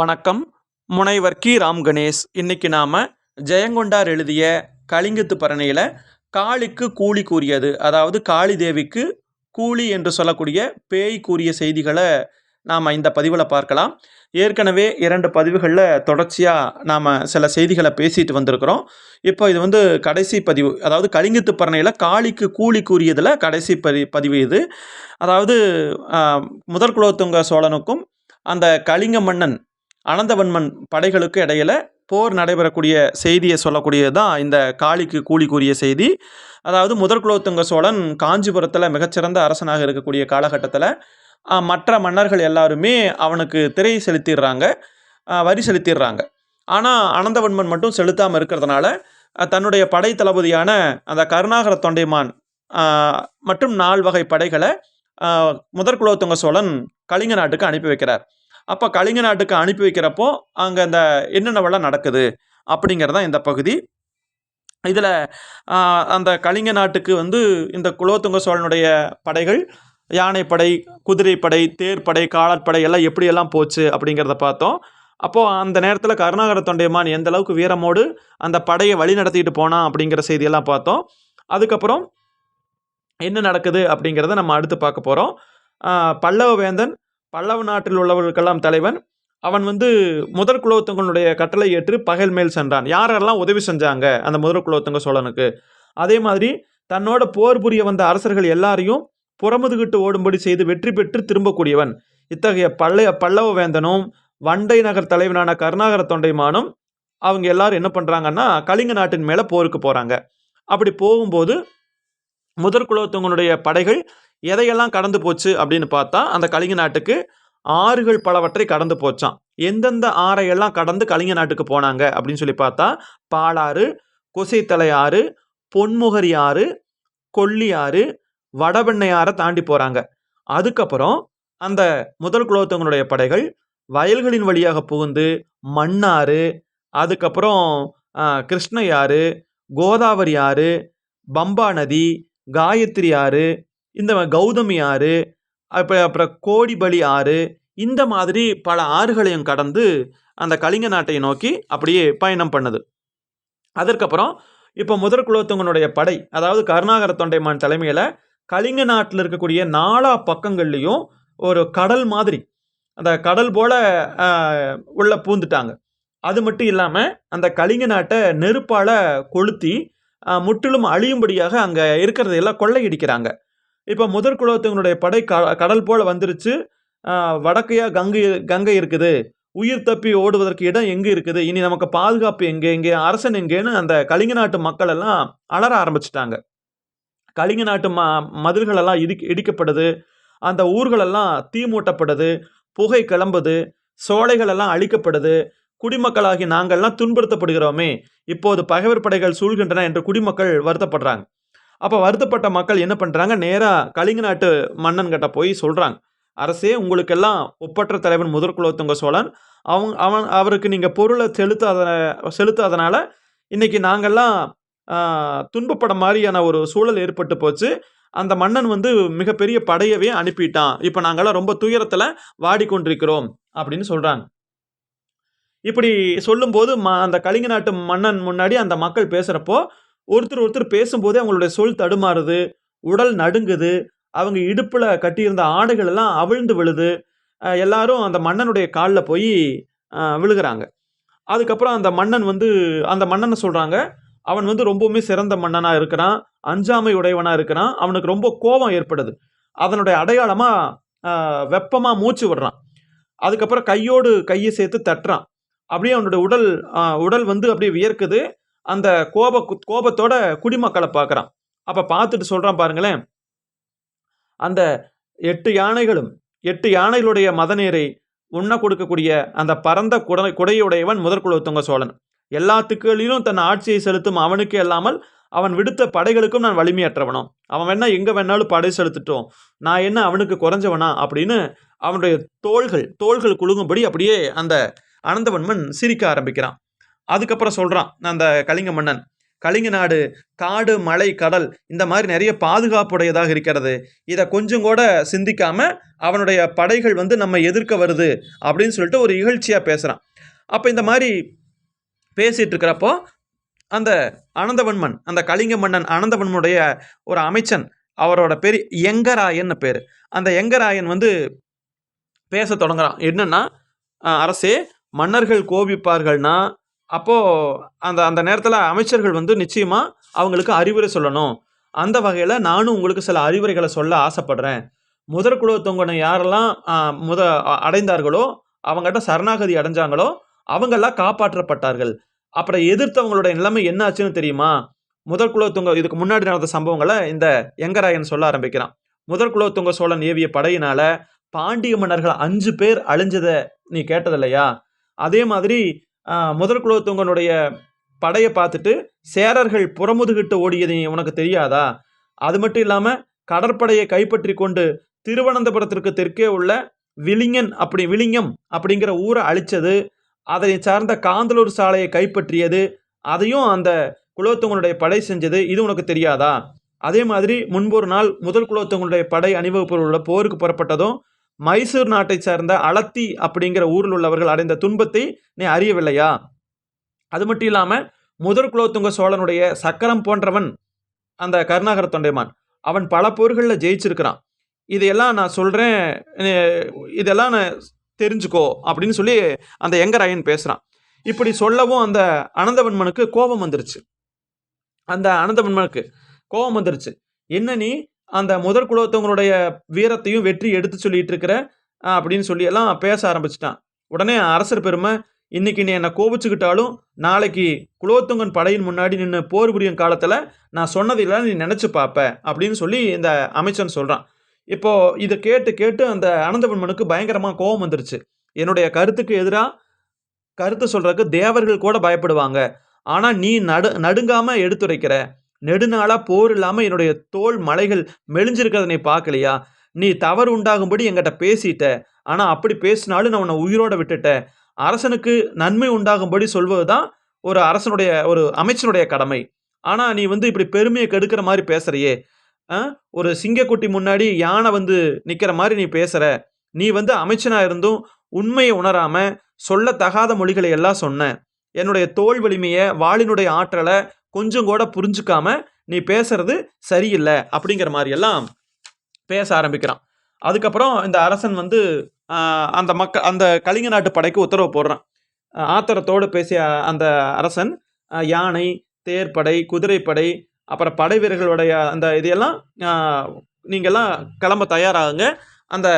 வணக்கம். முனைவர் கி. ராம் கணேஷ். இன்னைக்கு நாம் ஜெயங்கொண்டார் எழுதிய கலிங்கத்து பரணியில் காளிக்கு கூலி கூறியது. அதாவது காளி தேவிக்கு கூலி என்று சொல்லக்கூடிய பேய் கூறிய செய்திகளை நாம் இந்த பதிவில் பார்க்கலாம். ஏற்கனவே இரண்டு பதிவுகளில் தொடர்ச்சியாக நாம் சில செய்திகளை பேசிட்டு வந்திருக்கிறோம். இப்போ இது வந்து கடைசி பதிவு. அதாவது கலிங்கத்து பரணையில் காளிக்கு கூலி கூறியதில் கடைசி பதி பதிவு இது. அதாவது முதற்குலோத்துங்க குலோத்துங்க சோழனுக்கும் அந்த கலிங்க மன்னன் அனந்தவன்மன் படைகளுக்கு இடையில் போர் நடைபெறக்கூடிய செய்தியை சொல்லக்கூடியது தான் இந்த காளிக்கு கூலி கூறிய செய்தி. அதாவது முதற் குலோத்துங்க சோழன் காஞ்சிபுரத்தில் மிகச்சிறந்த அரசனாக இருக்கக்கூடிய காலகட்டத்தில் மற்ற மன்னர்கள் எல்லாருமே அவனுக்கு திரை செலுத்திடுறாங்க வரி செலுத்திடுறாங்க. ஆனால் அனந்தவன்மன் மட்டும் செலுத்தாமல் இருக்கிறதுனால தன்னுடைய படை தளபதியான அந்த கருணாகர தொண்டைமான் மற்றும் நால் வகை படைகளை முதற் குலோத்துங்க சோழன் கலிங்க நாட்டுக்கு அனுப்பி வைக்கிறார். அப்போ கலிங்க நாட்டுக்கு அனுப்பி வைக்கிறப்போ அங்கே இந்த என்னென்னவெல்லாம் நடக்குது அப்படிங்கிறதான் இந்த பகுதி. இதில் அந்த கலிங்க நாட்டுக்கு வந்து இந்த குலோத்துங்க சோழனுடைய படைகள் யானைப்படை குதிரைப்படை தேர்ப்படை காலாட்படை எல்லாம் எப்படியெல்லாம் போச்சு அப்படிங்கிறத பார்த்தோம். அப்போது அந்த நேரத்தில் கருணாகர தொண்டைமான் எந்த அளவுக்கு வீரமோடு அந்த படையை வழி நடத்திட்டு போனான் அப்படிங்கிற செய்தியெல்லாம் பார்த்தோம். அதுக்கப்புறம் என்ன நடக்குது அப்படிங்கிறத நம்ம அடுத்து பார்க்க போகிறோம் பல்லவ வேந்தன் பல்லவ நாட்டில் உள்ளவர்களுக்கெல்லாம் தலைவன். அவன் வந்து முதற் குலோத்துங்கனுடைய கட்டளை ஏற்று பகல் மேல் சென்றான். யாரெல்லாம் உதவி செஞ்சாங்க அந்த முதற் குலோத்துங்க சோழனுக்கு? அதே மாதிரி தன்னோட போர் புரிய வந்த அரசர்கள் எல்லாரையும் புறமுதுகிட்டு ஓடும்படி செய்து வெற்றி பெற்று திரும்பக்கூடியவன். இத்தகைய பழைய பல்லவ வேந்தனும் வண்டை நகர் தலைவனான கருணாகர தொண்டைமானும் அவங்க எல்லாரும் என்ன பண்ணுறாங்கன்னா கலிங்க நாட்டின் மேலே போருக்கு போகிறாங்க அப்படி போகும்போது முதற் குலோத்துங்கனுடைய படைகள் எதையெல்லாம் கடந்து போச்சு அப்படின்னு பார்த்தா அந்த கலிங்க நாட்டுக்கு ஆறுகள் பலவற்றை கடந்து போச்சான் எந்தெந்த ஆறையெல்லாம் கடந்து கலிங்க நாட்டுக்கு போனாங்க அப்படின்னு சொல்லி பார்த்தா பாலாறு கொசைத்தலை ஆறு பொன்முகரி ஆறு கொல்லி ஆறு வடபெண்ணை ஆறை தாண்டி போகிறாங்க அதுக்கப்புறம் அந்த முதல் குலோத்தவங்களுடைய படைகள் வயல்களின் வழியாக புகுந்து மண்ணாறு அதுக்கப்புறம் கிருஷ்ண ஆறு கோதாவரி ஆறு பம்பா நதி காயத்ரி ஆறு இந்த கௌதமி ஆறு அப்புறம் அப்புறம் கோடிபலி ஆறு இந்த மாதிரி பல ஆறுகளையும் கடந்து அந்த கலிங்க நாட்டை நோக்கி அப்படியே பயணம் பண்ணுது. அதற்கப்புறம் இப்போ முதற் குலோத்துங்கனுடைய படை அதாவது கருணாகர தொண்டைமான் தலைமையில் கலிங்க நாட்டில் இருக்கக்கூடிய நாலா பக்கங்கள்லேயும் ஒரு கடல் மாதிரி அந்த கடல் போல் உள்ள பூந்துட்டாங்க. அது மட்டும் இல்லாமல் அந்த கலிங்க நாட்டை நெருப்பால் கொளுத்தி முற்றிலும் அழியும்படியாக அங்கே இருக்கிறதையெல்லாம் கொள்ளையடிக்கிறாங்க. இப்போ முதற் குலோத்துங்கனுடைய படை க கடல் போல் வந்துருச்சு. வடக்கையாக கங்கை கங்கை இருக்குது. உயிர் தப்பி ஓடுவதற்கு இடம் எங்கே இருக்குது? இனி நமக்கு பாதுகாப்பு எங்கே எங்கே அரசன் எங்கேன்னு அந்த கலிங்க நாட்டு மக்கள் எல்லாம் அலற ஆரம்பிச்சிட்டாங்க. கலிங்க நாட்டு ம மதில்களெல்லாம் இடி இடிக்கப்படுது. அந்த ஊர்களெல்லாம் தீ மூட்டப்படுது. புகை கிளம்புது. சோலைகளெல்லாம் அழிக்கப்படுது. குடிமக்களாகி நாங்கள்லாம் துன்புறுத்தப்படுகிறோமே. இப்போது பகைவர் படைகள் சூழ்கின்றன என்று குடிமக்கள் வருத்தப்படுறாங்க. அப்போ வருத்தப்பட்ட மக்கள் என்ன பண்ணுறாங்க நேராக கலிங்க நாட்டு மன்னன் கிட்ட போய் சொல்கிறாங்க அரசே உங்களுக்கெல்லாம் ஒப்பற்ற தலைவன் முதற்குலோத்துங்க சோழன். அவங்க அவன் அவருக்கு நீங்கள் பொருளை செலுத்தாத செலுத்தாதனால இன்றைக்கி நாங்கள்லாம் துன்பப்பட மாதிரியான ஒரு சூழல் ஏற்பட்டு போச்சு. அந்த மன்னன் வந்து மிகப்பெரிய படையவே அனுப்பிட்டான். இப்போ நாங்கள்லாம் ரொம்ப துயரத்தில் வாடிக்கொண்டிருக்கிறோம். அப்படின்னு சொல்கிறாங்க இப்படி சொல்லும்போது ம அந்த கலிங்க நாட்டு மன்னன் முன்னாடி அந்த மக்கள் பேசுகிறப்போ ஒருத்தர் ஒருத்தர் பேசும்போதே அவங்களுடைய சொல் தடுமாறுது உடல் நடுங்குது அவங்க இடுப்பில் கட்டியிருந்த ஆடைகள் எல்லாம் அவிழ்ந்து விழுது எல்லாரும் அந்த மன்னனுடைய காலில் போய் விழுகிறாங்க. அதுக்கப்புறம் அந்த மன்னன் வந்து அந்த மன்னனை சொல்கிறாங்க அவன் வந்து ரொம்பவுமே சிறந்த மன்னனாக இருக்கிறான் அஞ்சாமை உடையவனாக இருக்கிறான் அவனுக்கு ரொம்ப கோபம் ஏற்படுது. அதனுடைய அடையாளமாக வெப்பமாக மூச்சு விடுறான். அதுக்கப்புறம் கையோடு கையை சேர்த்து தட்டுறான். அப்படியே அவனுடைய உடல் உடல் வந்து அப்படியே வியர்க்குது. அந்த கோப கோபத்தோட குடிமக்களை பார்க்குறான். அப்போ பார்த்துட்டு சொல்கிறான் பாருங்களேன். அந்த எட்டு யானைகளும் எட்டு யானைகளுடைய மதநீரை உண்ண கொடுக்கக்கூடிய அந்த பரந்த குடை குடையுடையவன் முதற்குலத்துங்க சோழன். எல்லா திக்குகளிலும் தன் ஆட்சியை செலுத்தும் அவனுக்கு இல்லாமல் அவன் விடுத்த படைகளுக்கும் நான் வலிமையற்றவனும் அவன் வேணா எங்கே வேணாலும் படை செலுத்துட்டோம். நான் என்ன அவனுக்கு குறைஞ்சவனா அப்படின்னு அவனுடைய தோள்கள் தோள்கள் குலுங்கும்படி அப்படியே அந்த அனந்தவன்மன் சிரிக்க ஆரம்பிக்கிறான். அதுக்கப்புறம் சொல்கிறான் அந்த கலிங்க மன்னன் கலிங்க நாடு காடு மலை கடல் இந்த மாதிரி நிறைய பாதுகாப்புடையதாக இருக்கிறது. இதை கொஞ்சம் கூட சிந்திக்காம அவனுடைய படைகள் வந்து நம்ம எதிர்க்க வருது அப்படின்னு சொல்லிட்டு ஒரு இகழ்ச்சியாக பேசுகிறான் அப்போ இந்த மாதிரி பேசிகிட்டு இருக்கிறப்போ அந்த அனந்தவன்மன் அந்த கலிங்க மன்னன் அனந்தவன்மனுடைய ஒரு அமைச்சன் அவரோட பேர் எங்கராயன்னு பேர். அந்த எங்கராயன் வந்து பேச தொடங்குறான். என்னென்னா அரசே மன்னர்கள் கோபிப்பார்கள்னா அப்போது அந்த அந்த நேரத்தில் அமைச்சர்கள் வந்து நிச்சயமாக அவங்களுக்கு அறிவுரை சொல்லணும். அந்த வகையில் நானும் உங்களுக்கு சில அறிவுரைகளை சொல்ல ஆசைப்படுறேன். முதற் குலத்தொங்கனை யாரெல்லாம் முத அடைந்தார்களோ அவங்ககிட்ட சரணாகதி அடைஞ்சாங்களோ அவங்கெல்லாம் காப்பாற்றப்பட்டார்கள். அப்புறம் எதிர்த்தவங்களோட நிலைமை என்ன ஆச்சுன்னு தெரியுமா? முதற் குலோத்துங்க இதுக்கு முன்னாடி நடந்த சம்பவங்களை இந்த எங்கராயன் சொல்ல ஆரம்பிக்கிறான். முதற் குலோத்துங்க சோழன் ஏவிய படையினால பாண்டிய மன்னர்கள் அஞ்சு பேர் அழிஞ்சதை நீ கேட்டதில்லையா? அதே மாதிரி முதற் குலோத்துங்கனுடைய படையை பார்த்துட்டு சேரர்கள் புறமுதுகிட்டு ஓடியது உனக்கு தெரியாதா? அது மட்டும் இல்லாமல் கடற்படையை கைப்பற்றி கொண்டு திருவனந்தபுரத்திற்கு தெற்கே உள்ள விளிங்கன் அப்படி விளிங்கம் அப்படிங்கிற ஊரை அழிச்சது. அதை சார்ந்த காந்தலூர் சாலையை கைப்பற்றியது. அதையும் அந்த குலோத்துங்கனுடைய படை செஞ்சது. இது உனக்கு தெரியாதா? அதே மாதிரி முன்பொரு நாள் முதல் குலோத்துங்களுடைய படை அணிவகுப்பில் உள்ள போருக்கு புறப்பட்டதும் மைசூர் நாட்டை சேர்ந்த அளத்தி அப்படிங்கிற ஊரில் உள்ளவர்கள் அடைந்த துன்பத்தை நீ அறியவில்லையா? அது மட்டும் இல்லாமல் முதற் குலோத்துங்க சோழனுடைய சக்கரம் போன்றவன் அந்த கருணாகர தொண்டைமான் அவன் பல போர்களில் ஜெயிச்சிருக்கிறான். இதையெல்லாம் நான் சொல்கிறேன் இதெல்லாம் நான் தெரிஞ்சுக்கோ அப்படின்னு சொல்லி அந்த எங்கராயன் பேசுகிறான் இப்படி சொல்லவும் அந்த அனந்தவன்மனுக்கு கோபம் வந்துருச்சு. அந்த அனந்தவன்மனுக்கு கோபம் வந்துருச்சு. என்ன நீ? அந்த முதற் குலத்தவங்களுடைய வீரத்தையும் வெற்றி எடுத்து சொல்லிட்டு இருக்கிற அப்படின்னு சொல்லி எல்லாம் பேச ஆரம்பிச்சிட்டான். உடனே அரசர் பெருமை இன்னைக்கு நீ என்னை கோபிச்சுக்கிட்டாலும் நாளைக்கு குலோத்துங்கன் படையின் முன்னாடி நின்று போர் புரியும் காலத்தில் நான் சொன்னதெல்லாம் நீ நினச்சி பார்ப்ப அப்படின்னு சொல்லி இந்த அமைச்சன் சொல்கிறான் இப்போது இதை கேட்டு கேட்டு அந்த அனந்தவன்மனுக்கு பயங்கரமாக கோபம் வந்துருச்சு. என்னுடைய கருத்துக்கு எதிராக கருத்து சொல்கிறதுக்கு தேவர்கள் கூட பயப்படுவாங்க. ஆனால் நீ நடு நடுங்காமல் எடுத்துரைக்கிற நெடுநாளா போர் இல்லாமல் என்னுடைய தோல் மலைகள் மெலிஞ்சிருக்கிறத நீ பார்க்கலையா? நீ தவறு உண்டாகும்படி என்கிட்ட பேசிட்ட. ஆனால் அப்படி பேசினாலும் நான் உன்னை உயிரோட விட்டுட்டேன். அரசனுக்கு நன்மை உண்டாகும்படி சொல்வது தான் ஒரு அரசனுடைய ஒரு அமைச்சனுடைய கடமை. ஆனால் நீ வந்து இப்படி பெருமையை கெடுக்கிற மாதிரி பேசுறியே. ஆ? ஒரு சிங்கக்குட்டி முன்னாடி யானை வந்து நிற்கிற மாதிரி நீ பேசுற. நீ வந்து அமைச்சனா இருந்தும் உண்மையை உணராம சொல்லத்தகாத மொழிகளை எல்லாம் சொன்ன. என்னுடைய தோல் வலிமையை வாளினுடைய ஆற்றலை கொஞ்சம் கூட புரிஞ்சுக்காம நீ பேசுறது சரியில்லை அப்படிங்கிற மாதிரியெல்லாம் பேச ஆரம்பிக்கிறான். அதுக்கப்புறம் இந்த அரசன் வந்து அந்த மக்க அந்த கலிங்க நாட்டு படைக்கு உத்தரவு போடுறான். ஆத்திரத்தோடு பேசிய அந்த அரசன் யானை தேர்ப்படை குதிரைப்படை அப்புறம் படை வீரர்களுடைய அந்த இதையெல்லாம் நீங்கள்லாம் கிளம்ப தயாராகுங்க. அந்த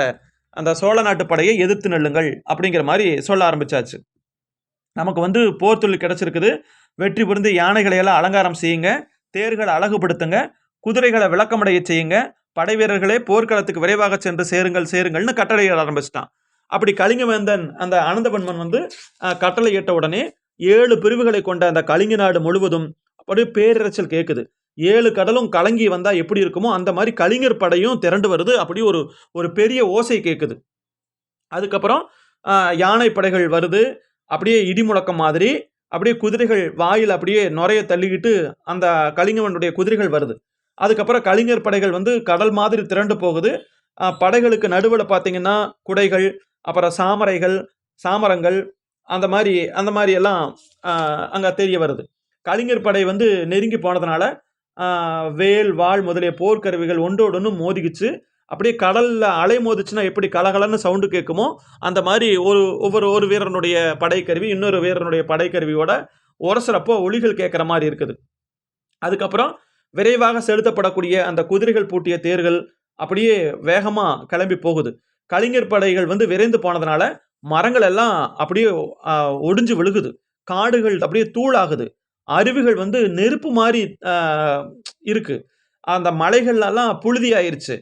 அந்த சோழ நாட்டு படையை எதிர்த்து நெல்லுங்கள் அப்படிங்கிற மாதிரி சொல்ல ஆரம்பிச்சாச்சு. நமக்கு வந்து போர் தொழில் கிடச்சிருக்குது. வெற்றி புரிந்து யானைகளை எல்லாம் அலங்காரம் செய்யுங்க. தேர்களை அழகுபடுத்துங்க. குதிரைகளை விளக்கமடைய செய்யுங்க. படை வீரர்களே போர்க்களத்துக்கு விரைவாக சென்று சேருங்கள் சேருங்கள்னு கட்டளையிட ஆரம்பிச்சிட்டான். அப்படி கலிங்கவேந்தன் அந்த அனந்தவன்மன் வந்து கட்டளையிட்ட உடனே ஏழு பிரிவுகளை கொண்ட அந்த கலிங்க நாடு முழுவதும் அப்படியே பேரிரைச்சல் கேட்குது ஏழு கடலும் கலங்கி வந்தால் எப்படி இருக்குமோ அந்த மாதிரி கலிங்கர் படையும் திரண்டு வருது அப்படி ஒரு ஒரு பெரிய ஓசை கேட்குது அதுக்கப்புறம் யானை படைகள் வருது. அப்படியே இடி முழக்கம் மாதிரி அப்படியே குதிரைகள் வாயில் அப்படியே நுரைய தள்ளிக்கிட்டு அந்த கலிங்கவனுடைய குதிரைகள் வருது. அதுக்கப்புறம் கலிங்கர் படைகள் வந்து கடல் மாதிரி திரண்டு போகுது. படைகளுக்கு நடுவில் பார்த்தீங்கன்னா குடைகள் அப்புறம் சாமரைகள் சாமரங்கள் அந்த மாதிரி அந்த மாதிரி எல்லாம் அங்கே தெரிய வருது. கலிங்கர் படை வந்து நெருங்கி போனதுனால வேல் வாள் முதலிய போர்க்கருவிகள் ஒன்றோடு ஒன்று மோதிக்கிச்சு. அப்படியே கடலில் அலை மோதிச்சுன்னா எப்படி கலகலன்னு சவுண்டு கேட்குமோ அந்த மாதிரி ஒரு ஒவ்வொரு ஒரு வீரனுடைய படைக்கருவி இன்னொரு வீரனுடைய படைக்கருவியோட உரசுறப்போ ஒளிகள் கேட்குற மாதிரி இருக்குது. அதுக்கப்புறம் விரைவாக செலுத்தப்படக்கூடிய அந்த குதிரைகள் பூட்டிய தேர்கள் அப்படியே வேகமாக கிளம்பி போகுது. கலைஞர் படைகள் வந்து விரைந்து போனதுனால மரங்கள் எல்லாம் அப்படியே ஒடிஞ்சு விழுகுது. காடுகள் அப்படியே தூளாகுது. அருவிகள் வந்து நெருப்பு மாதிரி இருக்குது இருக்கு. அந்த மலைகள்லாம் புழுதி ஆயிருச்சு.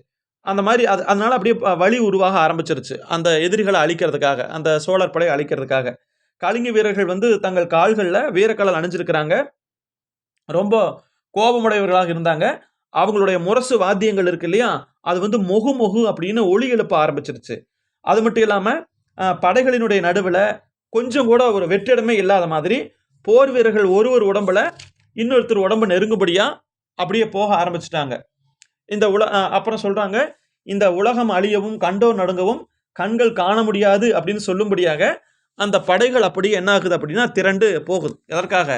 அந்த மாதிரி அது அதனால அப்படியே வழி உருவாக ஆரம்பிச்சிருச்சு. அந்த எதிரிகளை அழிக்கிறதுக்காக அந்த சோழர் படையை அழிக்கிறதுக்காக. கலிங்க வீரர்கள் வந்து தங்கள் கால்களில் வீரக்கலல் அணிஞ்சிருக்கிறாங்க. ரொம்ப கோபமுடையவர்களாக இருந்தாங்க. அவங்களுடைய முரசு வாத்தியங்கள் இருக்கு இல்லையா? அது வந்து மொகு மொகு அப்படின்னு ஒளி எழுப்ப ஆரம்பிச்சிருச்சு. அது மட்டும் இல்லாமல் படைகளினுடைய நடுவில் கொஞ்சம் கூட ஒரு வெற்றிடமே இல்லாத மாதிரி போர் வீரர்கள் ஒரு ஒரு உடம்புல இன்னொருத்தர் உடம்பு நெருங்குபடியாக அப்படியே போக ஆரம்பிச்சிட்டாங்க. இந்த உல அப்புறம் சொல்கிறாங்க இந்த உலகம் அழியவும் கண்டோர் நடுங்கவும் கண்கள் காண முடியாது அப்படின்னு சொல்லும்படியாக அந்த படைகள் அப்படியே என்ன ஆகுது அப்படின்னா திரண்டு போகுது. எதற்காக?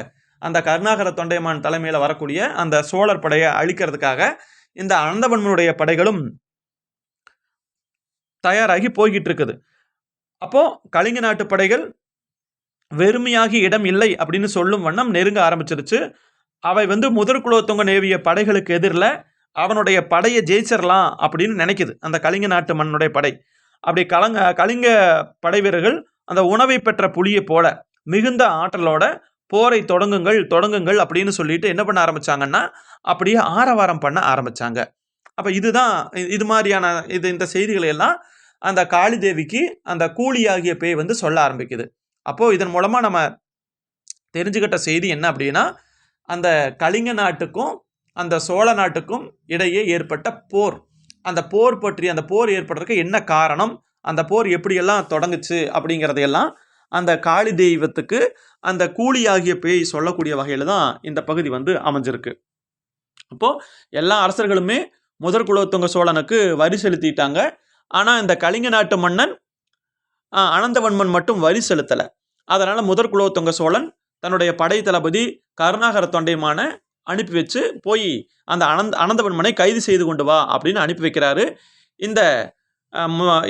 அந்த கருணாகர தொண்டைமான் தலைமையில் வரக்கூடிய அந்த சோழர் படையை அழிக்கிறதுக்காக இந்த அனந்தவன்மனுடைய படைகளும் தயாராகி போய்கிட்டு இருக்குது அப்போ கலிங்க நாட்டு படைகள் வெறுமையாகி இடம் இல்லை அப்படின்னு சொல்லும் வண்ணம் நெருங்க ஆரம்பிச்சிருச்சு. அவை வந்து முதற்குலோத்தொங்க நேவிய படைகளுக்கு எதிரில் அவனுடைய படையை ஜெயிச்சிடலாம் அப்படின்னு நினைக்குது. அந்த கலிங்க நாட்டு மண்ணுடைய படை. அப்படி கலங்க கலிங்க படை வீரர்கள் அந்த உணவை பெற்ற புலியை போல மிகுந்த ஆற்றலோட போரை தொடங்குங்கள் தொடங்குங்கள் அப்படின்னு சொல்லிட்டு என்ன பண்ண ஆரம்பிச்சாங்கன்னா அப்படியே ஆரவாரம் பண்ண ஆரம்பிச்சாங்க. அப்போ இதுதான் இது மாதிரியான இது இந்த செய்திகளை எல்லாம் அந்த காளி தேவிக்கு அந்த கூலி ஆகிய பேய் வந்து சொல்ல ஆரம்பிக்குது. அப்போ இதன் மூலமா நம்ம தெரிஞ்சுக்கிட்ட செய்தி என்ன அப்படின்னா அந்த கலிங்க நாட்டுக்கும் அந்த சோழ நாட்டுக்கும் இடையே ஏற்பட்ட போர். அந்த போர் பற்றி அந்த போர் ஏற்படுறதுக்கு என்ன காரணம்? அந்த போர் எப்படியெல்லாம் தொடங்குச்சு அப்படிங்கிறதையெல்லாம் அந்த காளி தெய்வத்துக்கு அந்த கூலி ஆகிய பேய் சொல்லக்கூடிய வகையில் தான் இந்த பகுதி வந்து அமைஞ்சிருக்கு. அப்போது எல்லா அரசர்களுமே முதற் குலோத்துங்க சோழனுக்கு வரி செலுத்திட்டாங்க. ஆனால் இந்த கலிங்க நாட்டு மன்னன் அனந்தவன்மன் மட்டும் வரி செலுத்தலை. அதனால் முதற் குலோத்துங்க சோழன் தன்னுடைய படை தளபதி கருணாகர தொண்டைமான அனுப்பி வச்சு போய் அந்த அனந்த அனந்தவன்மனை கைது செய்து கொண்டு வா அப்படின்னு அனுப்பி வைக்கிறாரு. இந்த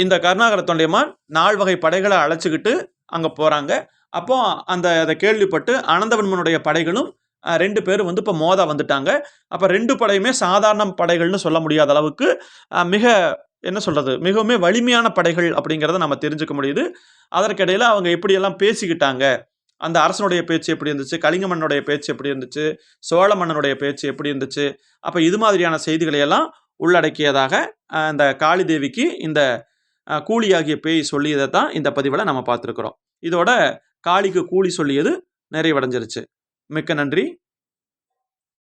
இந்த கருணாகர தொண்டைமான் நால் வகை படைகளை அழைச்சிக்கிட்டு அங்கே போகிறாங்க அப்போ அந்த அதை கேள்விப்பட்டு அனந்தவன்மனுடைய படைகளும் ரெண்டு பேரும் வந்து இப்போ மோதா வந்துட்டாங்க. அப்போ ரெண்டு படையுமே சாதாரண படைகள்னு சொல்ல முடியாத அளவுக்கு மிக என்ன சொல்கிறது மிகவும் வலிமையான படைகள் அப்படிங்கிறத நம்ம தெரிஞ்சுக்க முடியுது. அதற்கிடையில் அவங்க எப்படியெல்லாம் பேசிக்கிட்டாங்க அந்த அரசனுடைய பேச்சு எப்படி இருந்துச்சு? கலிங்க மன்னனுடைய பேச்சு எப்படி இருந்துச்சு? சோழ மன்னனுடைய பேச்சு எப்படி இருந்துச்சு? அப்போ இது மாதிரியான செய்திகளை எல்லாம் உள்ளடக்கியதாக அந்த காளி தேவிக்கு இந்த கூலியாகிய கூலி ஆகிய பேய் சொல்லியதை தான் இந்த பதிவில் நம்ம பார்த்துருக்குறோம். இதோட காளிக்கு கூலி சொல்லியது நிறைவடைஞ்சிருச்சு. மிக்க நன்றி.